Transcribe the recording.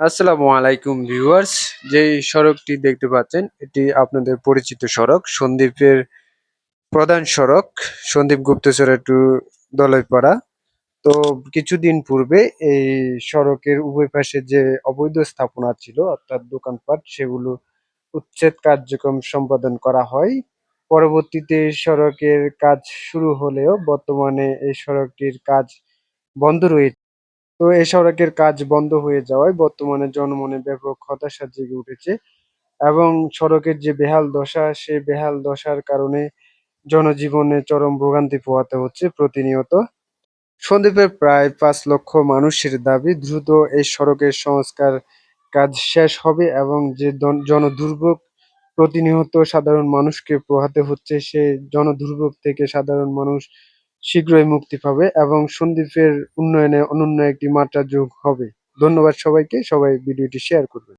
আসসালামু আলাইকুম ভিউয়ার্স। যেই সড়কটি দেখতে পাচ্ছেন, এটি আপনাদের পরিচিত সড়ক সন্দ্বীপের প্রধান সড়ক, সন্দীপ গুপ্তেশ্বর টু দলইপাড়া তো কিছুদিন পূর্বে এই সড়কের উভয় পাশে যে অবৈধ স্থাপনা ছিল, অর্থাৎ দোকানপাট, সেগুলো উচ্ছেদ কার্যক্রম সম্পাদন করা হয়। পরবর্তীতে সড়কের কাজ শুরু হলেও বর্তমানে এই সড়কটির কাজ বন্ধ রয়েছে। তো এই সড়কের কাজ বন্ধ হয়ে যাওয়ায় বর্তমানে জনমনে ব্যাপক হতাশা জেগে উঠেছে এবং সড়কের যে বেহাল দশা, সে বেহাল দশার কারণে জনজীবনে চরম ভোগান্তি পোহাতে হচ্ছে প্রতিনিয়ত। সন্দ্বীপের প্রায় পাঁচ লক্ষ মানুষের দাবি, দ্রুত এই সড়কের সংস্কার কাজ শেষ হবে এবং যে জন- জনদুর্ভোগ প্রতিনিয়ত সাধারণ মানুষকে পোহাতে হচ্ছে, সে জনদুর্ভোগ থেকে সাধারণ মানুষ শীঘ্রই মুক্তি পাবে এবং সন্দ্বীপের উন্নয়নে অনন্য একটি মাত্রা যোগ হবে। ধন্যবাদ সবাইকে। সবাই ভিডিওটি শেয়ার করবেন।